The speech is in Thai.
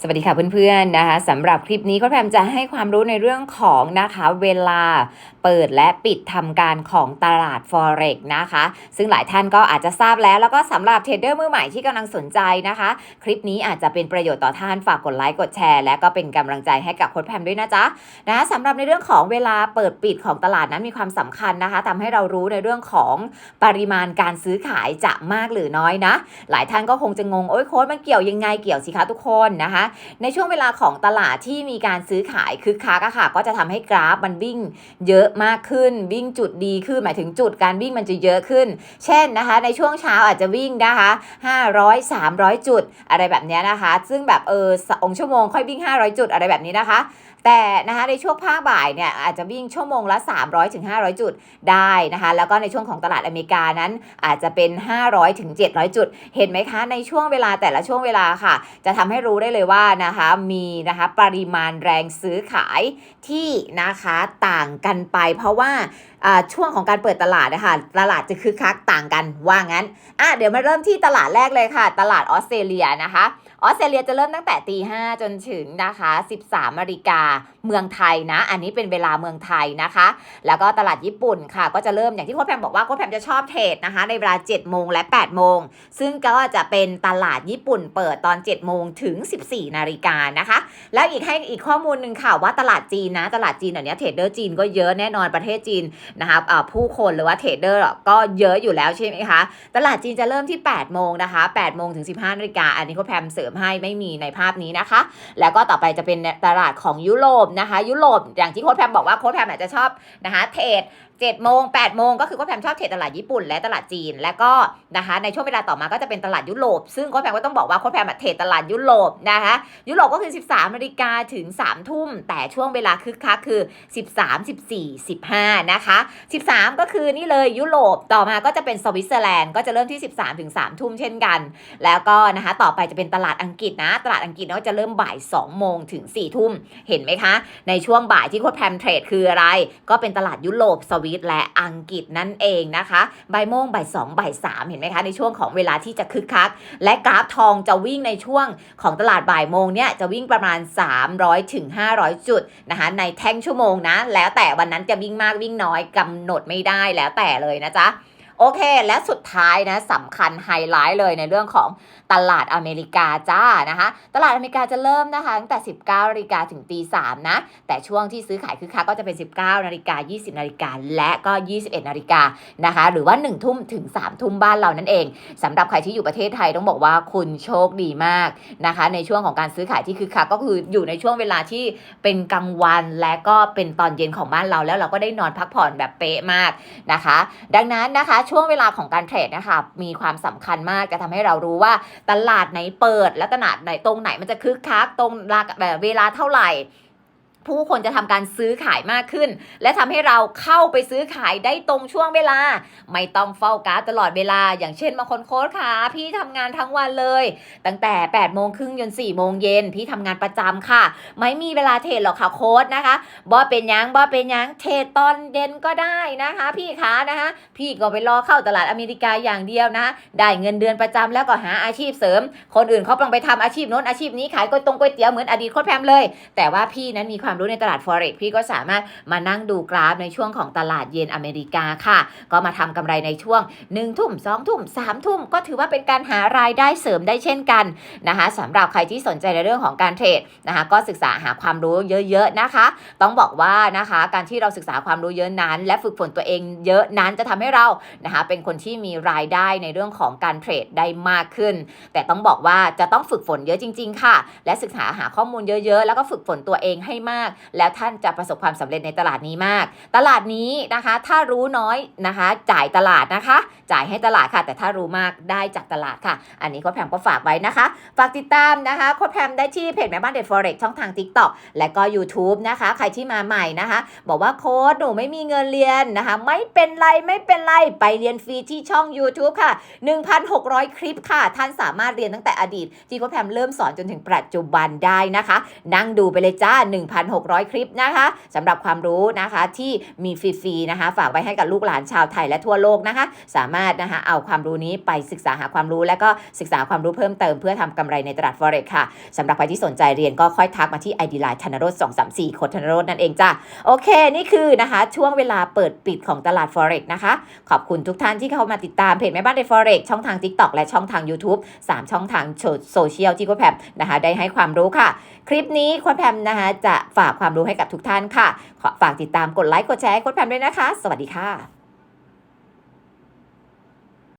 สวัสดีค่ะเพื่อนๆนะคะสำหรับคลิปนี้ก็แพมจะให้ความรู้ในเรื่องของนะคะเวลาเปิดและปิดทำการของตลาด Forex นะคะ ซึ่งหลายท่านก็อาจจะทราบแล้ว แล้วก็สำหรับเทรดเดอร์มือใหม่ที่กำลังสนใจนะคะ คลิปนี้อาจจะเป็นประโยชน์ต่อท่านฝากกดไลค์กดแชร์และก็เป็นกำลังใจให้กับโค้ชแพมด้วยนะจ๊ะนะสำหรับในเรื่องของเวลาเปิดปิดของตลาดนั้นมีความสำคัญนะคะทำให้เรารู้ในเรื่องของปริมาณการซื้อขายจะมากหรือน้อยนะ หลายท่านก็คงจะงงโอ้ยโค้ชมันเกี่ยวยังไงเกี่ยวสิคะทุกคนนะคะในช่วงเวลาของตลาดที่มีการซื้อขายคึกคักอะค่ะ ก็จะทำให้กราฟมันวิ่งเยอะมากขึ้นวิ่งจุดดีขึ้นหมายถึงจุดการวิ่งมันจะเยอะขึ้น เช่นนะคะ ในช่วงเช้าอาจจะวิ่งนะคะ500 300 จุด อะไรแบบเนี้ยนะคะ ซึ่งแบบเออสองชั่วโมงค่อยวิ่ง 500 จุดอะไรแบบนี้นะคะ แต่นะคะในช่วงภาคบ่ายเนี่ยอาจจะวิ่งชั่วโมงละ 300ถึง500จุดได้นะคะแล้วก็ในช่วงของตลาดอเมริกานั้นอาจจะเป็น 500ถึง700จุด เห็นไหมคะในช่วงเวลาแต่ละช่วงเวลาค่ะ จะทำให้รู้ได้เลยว่านะคะมีนะคะปริมาณแรงซื้อขายที่นะคะต่างกันไป เพราะว่าอ่าช่วงของการเปิดตลาดนะคะตลาดจะคึกคักต่างกันว่างั้นอะเดี๋ยวมาเริ่มที่ตลาดแรกเลยค่ะ ตลาดออสเตรเลียนะคะ ออสเตรเลียจะเริ่มตั้งแต่ตีห้าจนถึงนะคะ 13นาฬิกาเมืองไทยนะ อันนี้เป็นเวลาเมืองไทยนะคะ แล้วก็ตลาดญี่ปุ่นค่ะ ก็จะเริ่มอย่างที่โค้ชแพมบอกว่าโค้ชแพมจะชอบเทรดนะคะ ในเวลา7โมงและ8โมงซึ่งก็จะเป็นตลาดญี่ปุ่นเปิดตอน7โมงถึง 14นาฬิกานะคะ แล้วอีกให้อีกข้อมูลหนึ่งค่ะว่าตลาดจีนนะ ตลาดจีนเดี๋ยวนี้เทรดเดอร์จีนก็เยอะแน่นอนประเทศจีนนะคะผู้คนหรือว่าเทรดเดอร์ก็เยอะอยู่แล้วใช่ไหมคะตลาดจีนจะเริ่มที่8โมงนะคะ8โมงถึง15นาฬิกาอันนี้โค้ชแพมเสริมให้ไม่มีในภาพนี้นะคะ แล้วก็ต่อไปจะเป็นตลาดของยุโรปนะคะ ยุโรปอย่างที่โค้ชแพมบอกว่าโค้ชแพมอาจจะชอบนะคะเทรด 7โมง8โมงก็คือโค้ชแพมชอบเทรดตลาดญี่ปุ่นและตลาดจีน แล้วก็นะคะในช่วงเวลาต่อมาก็จะเป็นตลาดยุโรป ซึ่งโค้ชแพมก็ต้องบอกว่าโค้ชแพมเทรดตลาดยุโรปนะคะยุโรปก็คือ 13นาฬิกาถึง 3 ทุ่ม แต่ช่วงเวลาคึกคักคือ 13 14 15นะคะ13 ก็คือนี่เลยยุโรปต่อมาก็จะเป็นสวิตเซอร์แลนด์ก็จะเริ่มที่ 13ถึง3ทุ่มเช่นกัน แล้วก็นะคะต่อไปจะเป็นตลาดอังกฤษนะ ตลาดอังกฤษก็จะเริ่มบ่าย2โมงถึง4ทุ่มเห็นไหมคะ ในช่วงบ่ายที่โค้ดแพมเทรดคืออะไร ก็เป็นตลาดยุโรปสวิตและอังกฤษนั่นเองนะคะบ่ายโมงบ่ายสองบ่ายสามเห็นไหมคะ ในช่วงของเวลาที่จะคึกคัก และกราฟทองจะวิ่งในช่วงของตลาดบ่ายโมงเนี่ยจะวิ่งประมาณ 300ถึง500 จุดนะคะในแท่งชั่วโมงนะ แล้วแต่วันนั้นจะวิ่งมากวิ่งน้อยกำหนดไม่ได้แล้วแต่เลยนะจ๊ะ โอเค และสุดท้ายนะสำคัญไฮไลท์เลยในเรื่องของตลาดอเมริกาจ้านะคะตลาดอเมริกาจะเริ่มนะคะตั้งแต่ 19นาฬิกาถึงตี3นะแต่ช่วงที่ซื้อขายคือค้าก็จะเป็น 19นาฬิกา20นาฬิกาและก็ 21นาฬิกานะคะหรือว่า 1 ทุ่มถึง 3 ทุ่มบ้านเรานั่นเองสำหรับใครที่อยู่ประเทศไทยต้องบอกว่าคุณโชคดีมากนะคะ ในช่วงของการซื้อขายที่คือค้าก็คืออยู่ในช่วงเวลาที่เป็นกลางวันและก็เป็นตอนเย็นของบ้านเราแล้วเราก็ได้นอนพักผ่อนแบบเป๊ะมากนะคะ ดังนั้นนะคะช่วงเวลาของการเทรดนะคะมีความสำคัญมากจะทำให้เรารู้ว่าตลาดไหนเปิด และตลาดไหนตรงไหนมันจะคึกคักตรงราคาแบบเวลาเท่าไหร่ ผู้คนจะทำการซื้อขายมากขึ้น และทำให้เราเข้าไปซื้อขายได้ตรงช่วงเวลา ไม่ต้องเฝ้ากราฟตลอดเวลา อย่างเช่นบางคนโค้ชค่ะพี่ทำงานทั้งวันเลย ตั้งแต่8ปดโมงครึ่งจน4ี่โมงเย็นพี่ทำงานประจำค่ะ ไม่มีเวลาเทรดหรอกค่ะโค้ชนะคะบอเป็นยังบอเป็นยังเทรดตอนเย็นก็ได้นะคะ พี่คะนะคะพี่ก็ไปรอเข้าตลาดอเมริกาอย่างเดียวนะะได้เงินเดือนประจำแล้วก็หาอาชีพเสริม คนอื่นเขาต้องไปทำอาชีพโน้นอาชีพนี้ขายก๋วยตงก๋วยเตี๋ยวเหมือนอดีตโค้ชแพมเลย แต่ว่าพี่นั้นมีความรู้ในตลาด forex พี่ก็สามารถมานั่งดูกราฟในช่วงของตลาดเย็นอเมริกาค่ะ ก็มาทำกำไรในช่วง1ทุ่ม2ทุ่ม3ทุ่มก็ถือว่าเป็นการหารายได้เสริมได้เช่นกันนะคะสำหรับใครที่สนใจในเรื่องของการเทรดนะคะก็ศึกษาหาความรู้เยอะๆนะคะ ต้องบอกว่านะคะการที่เราศึกษาความรู้เยอะนั้น และฝึกฝนตัวเองเยอะนั้นจะทำให้เรานะคะเป็นคนที่มีรายได้ในเรื่องของการเทรดได้มากขึ้น แต่ต้องบอกว่าจะต้องฝึกฝนเยอะจริง ๆ ค่ะ และศึกษาหาข้อมูลเยอะๆ แล้วก็ฝึกฝนตัวเองให้มากแล้วท่านจะประสบความสำเร็จในตลาดนี้มาก ตลาดนี้นะคะ ถ้ารู้น้อยนะคะ จ่ายตลาดนะคะ จ่ายให้ตลาดค่ะ แต่ถ้ารู้มากได้จากตลาดค่ะ อันนี้โค้ชแพมก็ฝากไว้นะคะ ฝากติดตามนะคะโค้ชแพมได้ที่เพจแม่บ้านเด็ด forex ช่องทาง TikTok และก็ YouTube นะคะ ใครที่มาใหม่นะคะ บอกว่าโค้ชหนูไม่มีเงินเรียนนะคะ ไม่เป็นไรไม่เป็นไรไปเรียนฟรีที่ช่อง YouTube ค่ะ 1,600 คลิปค่ะ ท่านสามารถเรียนตั้งแต่อดีตที่โค้ชแพมเริ่มสอนจนถึงปัจจุบันได้นะคะ นั่งดูไปเลยจ้า600 คลิปนะคะสำหรับความรู้นะคะที่มีฟรีๆนะคะ ฝากไว้ให้กับลูกหลานชาวไทยและทั่วโลกนะคะ สามารถนะคะเอาความรู้นี้ไปศึกษาหาความรู้ และก็ศึกษาความรู้เพิ่มเติมเพื่อทำกำไรในตลาด forex ค่ะสำหรับใครที่สนใจเรียนก็ค่อยทักมาที่ ID Line ธนรส234โคดธนรสนั่นเองจ้ะโอเค นี่คือนะคะช่วงเวลาเปิดปิดของตลาด forex นะคะ ขอบคุณทุกท่านที่เข้ามาติดตามเพจแม่บ้านใน forex ช่องทาง TikTok และช่องทาง YouTube 3 ช่องทางโซเชียลที่โค้ชแพมนะคะได้ให้ความรู้ค่ะ คลิปนี้โค้ชแพมนะคะจะฝากความรู้ให้กับทุกท่านค่ะ ขอฝากติดตามกดไลค์กดแชร์ให้โค้ชแพมด้วยนะคะ สวัสดีค่ะ